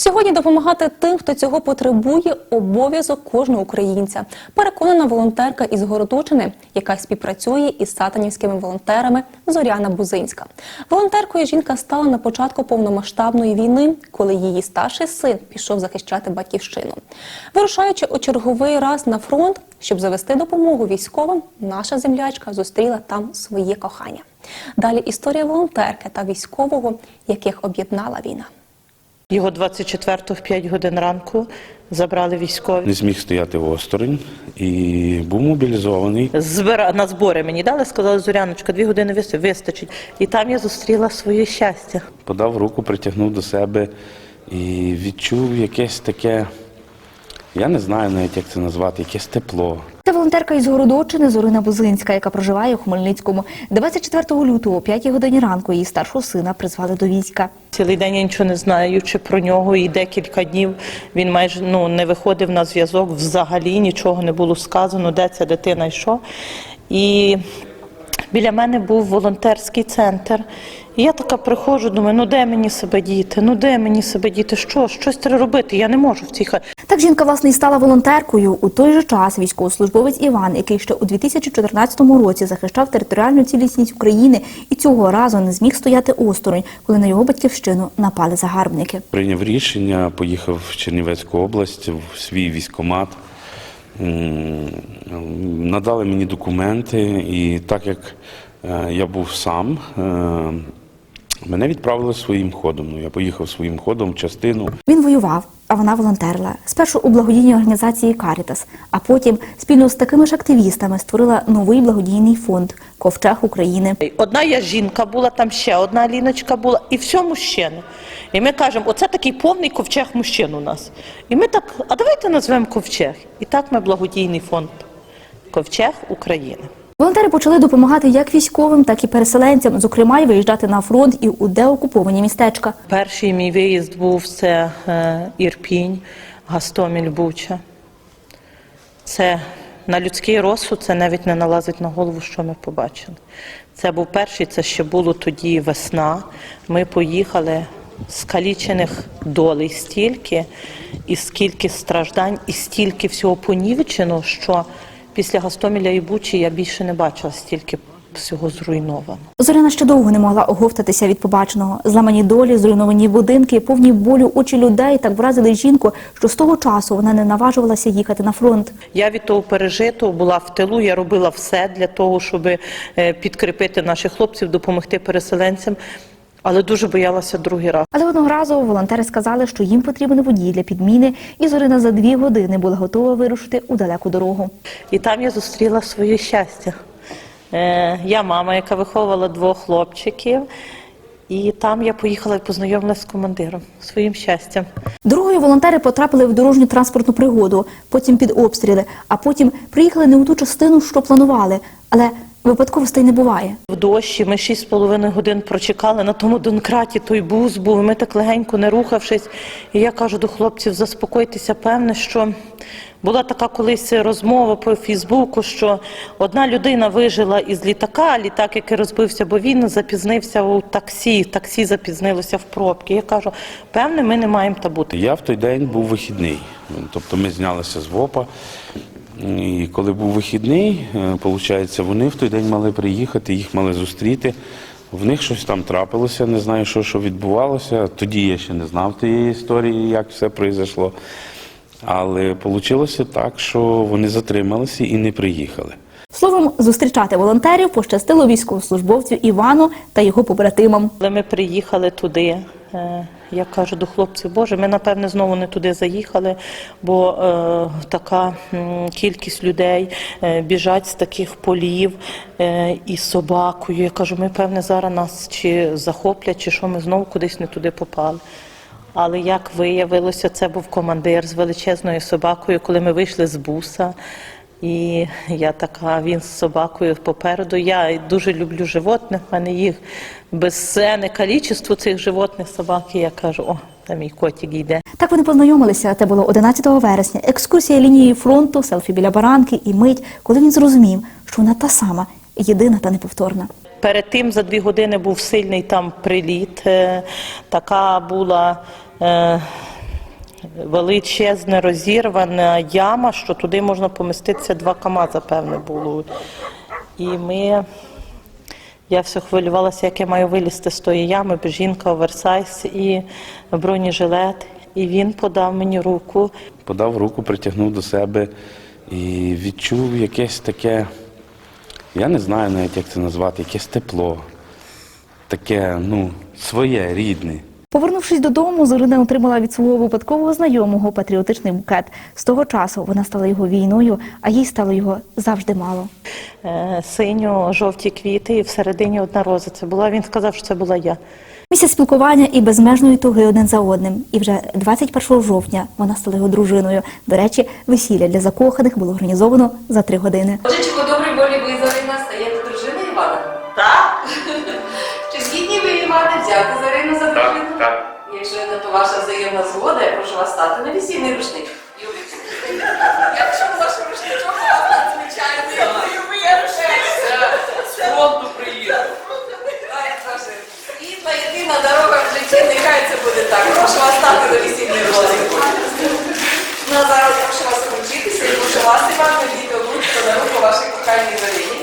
Сьогодні допомагати тим, хто цього потребує, обов'язок кожного українця. Переконана волонтерка із Городочини, яка співпрацює із сатанівськими волонтерами Зоряна Бузинська. Волонтеркою жінка стала на початку повномасштабної війни, коли її старший син пішов захищати батьківщину. Вирушаючи у черговий раз на фронт, щоб завести допомогу військовим, наша землячка зустріла там своє кохання. Далі історія волонтерки та військового, яких об'єднала війна. Його 24-го в 5 годин ранку забрали військові. Не зміг стояти осторонь і був мобілізований. Збира... На збори мені дали, сказали, Зоряночка, дві години вис- вистачить. І там я зустріла своє щастя. Подав руку, притягнув до себе і відчув якесь таке, я не знаю навіть, як це назвати, якесь тепло. Це волонтерка із Городочини Зорина Бузинська, яка проживає у Хмельницькому. 24 лютого о 5 годині ранку її старшого сина призвали до війська. Цілий день я нічого не знаючи про нього, і декілька днів він майже ну, не виходив на зв'язок, взагалі нічого не було сказано, де ця дитина і. І біля мене був волонтерський центр. І я така приходжу, думаю, ну де мені себе діти? Ну де мені себе діти? Що? Щось треба робити? Я не можу в цій хаті. Так жінка власне і стала волонтеркою. У той же час військовослужбовець Іван, який ще у 2014 році захищав територіальну цілісність України, і цього разу не зміг стояти осторонь, коли на його батьківщину напали загарбники. Прийняв рішення, поїхав в Чернівецьку область, в свій військомат. Надали мені документи, і так як е, я був сам, е, мене відправили своїм ходом. Ну, я поїхав своїм ходом в частину. Він воював, а вона волонтерила. Спершу у благодійній організації Карітас, а потім спільно з такими ж активістами створила новий благодійний фонд Ковчег України. Одна я жінка була, там ще одна ліночка була, і все мужчини. І ми кажемо, оце такий повний ковчег мужчин у нас. І ми так, а давайте назвемо ковчег. І так ми благодійний фонд Ковчег України. Волонтери почали допомагати як військовим, так і переселенцям, зокрема й виїжджати на фронт і у деокуповані містечка. Перший мій виїзд був це е, Ірпінь, Гастоміль, Буча. Це на людський розсуд це навіть не налазить на голову, що ми побачили. Це був перший, це ще було тоді весна. Ми поїхали скалічених долей стільки, і скільки страждань, і стільки всього понівечено, що після Гастоміля і Бучі я більше не бачила стільки всього зруйновано. Зоряна ще довго не могла оговтатися від побаченого. Зламані долі, зруйновані будинки, повні болю очі людей так вразили жінку, що з того часу вона не наважувалася їхати на фронт. Я від того пережитого була в тилу. Я робила все для того, щоб е, підкріпити наших хлопців, допомогти переселенцям, але дуже боялася другий раз. Але одного разу волонтери сказали, що їм потрібен водій для підміни, і Зорина за дві години була готова вирушити у далеку дорогу. І там я зустріла своє щастя. Е, Я мама, яка виховувала двох хлопчиків, і там я поїхала і познайомилася з командиром своїм щастям. Дорогою волонтери потрапили в дорожню транспортну пригоду, потім під обстріли, а потім приїхали не у ту частину, що планували. Але випадковостей не буває. В дощі ми шість з половиною годин прочекали на тому донкраті, той бус був, ми так легенько не рухавшись. І я кажу до хлопців, заспокойтеся, певне, що була така колись розмова по Фейсбуку, що одна людина вижила із літака, а літак, який розбився, бо він запізнився у таксі, таксі запізнилося в пробки. Я кажу, певне, ми не маємо табути. Я в той день був вихідний. Тобто ми знялися з ВОПа. І коли був вихідний, виходить, вони в той день мали приїхати, їх мали зустріти. В них щось там трапилося, не знаю, що, що відбувалося. Тоді я ще не знав тієї історії, як все пройшло. Але вийшло так, що вони затрималися і не приїхали. Словом, зустрічати волонтерів пощастило військовослужбовцю Івану та його побратимам. Коли ми приїхали туди, е, я кажу до хлопців, Боже, ми напевне знову не туди заїхали, бо е, така кількість людей е, біжать з таких полів е, із собакою. Я кажу, ми певне зараз нас чи захоплять, чи що ми знову кудись не туди попали. Але як виявилося, це був командир з величезною собакою, коли ми вийшли з буса. І я така, він з собакою попереду. Я дуже люблю животних, в мене їх безценне кількість цих животних собак. І я кажу, о, там мій котик йде. Так вони познайомилися. Це було 11 вересня. Екскурсія лінії фронту, селфі біля баранки і мить, коли він зрозумів, що вона та сама, єдина та неповторна. Перед тим за дві години був сильний там приліт. е, Така була е, величезна розірвана яма, що туди можна поміститися два КАМАЗа, певне, було. І ми. Я все хвилювалася, як я маю вилізти з тої ями, бо жінка оверсайз і бронежилет. І він подав мені руку. Подав руку, притягнув до себе і відчув якесь таке, я не знаю навіть, як це назвати, якесь тепло, таке, ну, своє, рідне. Повернувшись додому, Зорина отримала від свого випадкового знайомого патріотичний букет. З того часу вона стала його війною, а їй стало його завжди мало. Е, Синьо-жовті квіти, і всередині одна роза. Це була. Він сказав, що це була я. Місяць спілкування і безмежної туги один за одним. І вже 21 жовтня вона стала його дружиною. До речі, весілля для закоханих було організовано за три години. Отже, чи по добрій волі ви Зарина стаєте дружиною Івана? Так. Чи згідні ви Іване взяти Зарину за дружину? Якщо на то ваша взаємна згода, я прошу вас стати на весільний рушник. Якщо ваш рушничок надзвичайний, я З фронту приїхав. Світла єдина дорога в житті, нехай це буде так. Прошу вас стати на весільний рушник. Ну, а зараз прошу вас вручитися і прошу вас, Іван, надійти обручку подарунку вашій коханій Зарині.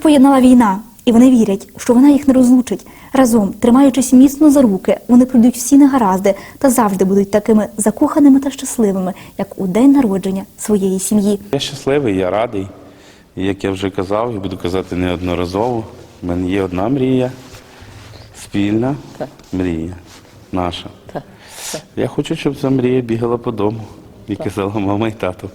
Їх поєднала війна, і вони вірять, що вона їх не розлучить. Разом, тримаючись міцно за руки, вони пройдуть всі негаразди та завжди будуть такими закоханими та щасливими, як у день народження своєї сім'ї. Я щасливий, я радий. І як я вже казав, і буду казати неодноразово, в мене є одна мрія, спільна Так. мрія наша. Так. Я хочу, щоб ця мрія бігала по дому і казала мама і тато.